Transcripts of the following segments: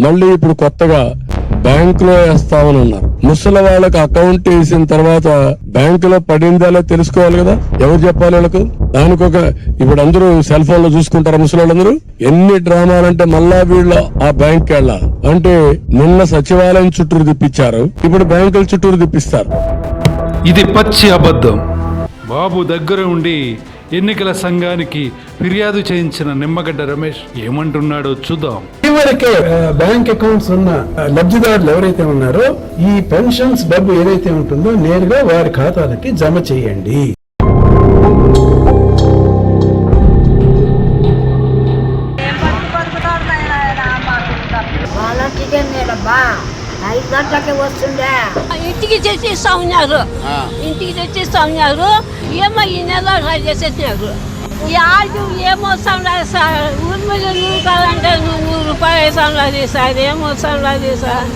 మళ్ళీ ఇప్పుడు కొత్తగా బ్యాంకులో వేస్తామని ఉన్నారు ముసలి వాళ్ళకి అకౌంట్ వేసిన తర్వాత బ్యాంకులో పడిందాలో తెలుసుకోవాలి కదా? ఎవరు చెప్పాలి వాళ్ళకు? దానికి ఒక ఇప్పుడు అందరూ సెల్ ఫోన్లో చూసుకుంటారు ముసలి వాళ్ళందరూ ఎన్ని డ్రామాలంటే మళ్ళా వీళ్ళు ఆ బ్యాంక్ వెళ్ళా అంటే నిన్న సచివాలయం చుట్టూరు తిప్పించారు. ఇప్పుడు బ్యాంకుల చుట్టూరు తిప్పిస్తారు. ఇది పచ్చి అబద్ధం. బాబు దగ్గర ఉండి ఎన్నికల సంఘానికి ఫిర్యాదు చేయించిన నిమ్మగడ్డ రమేష్ ఏమంటున్నాడో చూద్దాం. ఇవరకే బ్యాంక్ అకౌంట్స్ ఉన్న లబ్ధిదారులు ఎవరైతే ఉన్నారో ఈ పెన్షన్స్ డబ్బు ఏదైతే ఉంటుందో నేరుగా వారి ఖాతాలకి జమ చేయండి. వాళ్ళకి ఐదు గంటలకి వస్తుండే. ఇంటికి తెచ్చిస్తా ఉన్నారు ఇంటికి తెచ్చిస్తా ఉన్నారు ఏమో ఈ నెల చేసేసినారు. ఈ ఆడు ఏమో సంలాది సార్ ఊరి మీద నూరు కావాలంటే నువ్వు నూరు రూపాయలు సంలాది సార్ ఏమో సంలాది సార్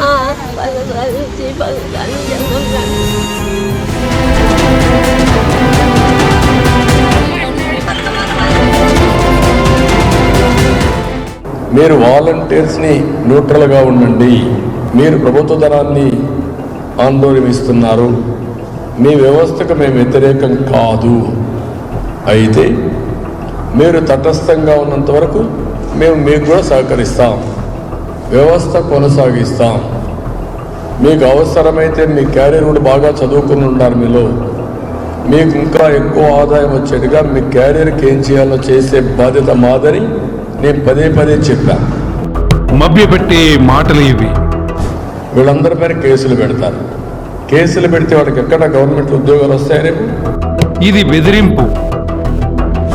ఆ, పది రూపాయలు ఇచ్చి పది రూపాయలు ఇచ్చి. మీరు వాలంటీర్స్ని న్యూట్రల్గా ఉండండి. మీరు ప్రభుత్వ ధనాన్ని ఆందోళనిస్తున్నారు మీ వ్యవస్థకు మేము వ్యతిరేకం కాదు. అయితే మీరు తటస్థంగా ఉన్నంత వరకు మేము మీకు కూడా సహకరిస్తాం. వ్యవస్థ కొనసాగిస్తాం. మీకు అవసరమైతే మీ క్యారియర్ కూడా బాగా చదువుకుని ఉంటారు మీలో. మీకు ఇంకా ఎక్కువ ఆదాయం వచ్చేట్టుగా మీ క్యారియర్కి ఏం చేయాలో చేసే బాధ్యత మాదని నేను పదే పదే చెప్పాను. మభ్యపెట్టే మాటలు ఇవి. వీళ్ళందరి పైన కేసులు పెడతారు. కేసులు పెడితే వాడికి ఎక్కడ గవర్నమెంట్ ఉద్యోగాలు వస్తాయి రేపు? ఇది బెదిరింపు.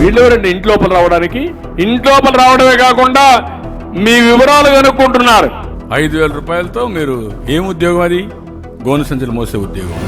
వీళ్ళెవరండి ఇంట్లోపల రావడానికి? ఇంట్లోపల రావడమే కాకుండా మీ వివరాలు కనుక్కుంటున్నారు ఐదు వేల రూపాయలతో మీరు ఏం ఉద్యోగం అది? గోను సంచులు మోసే ఉద్యోగం.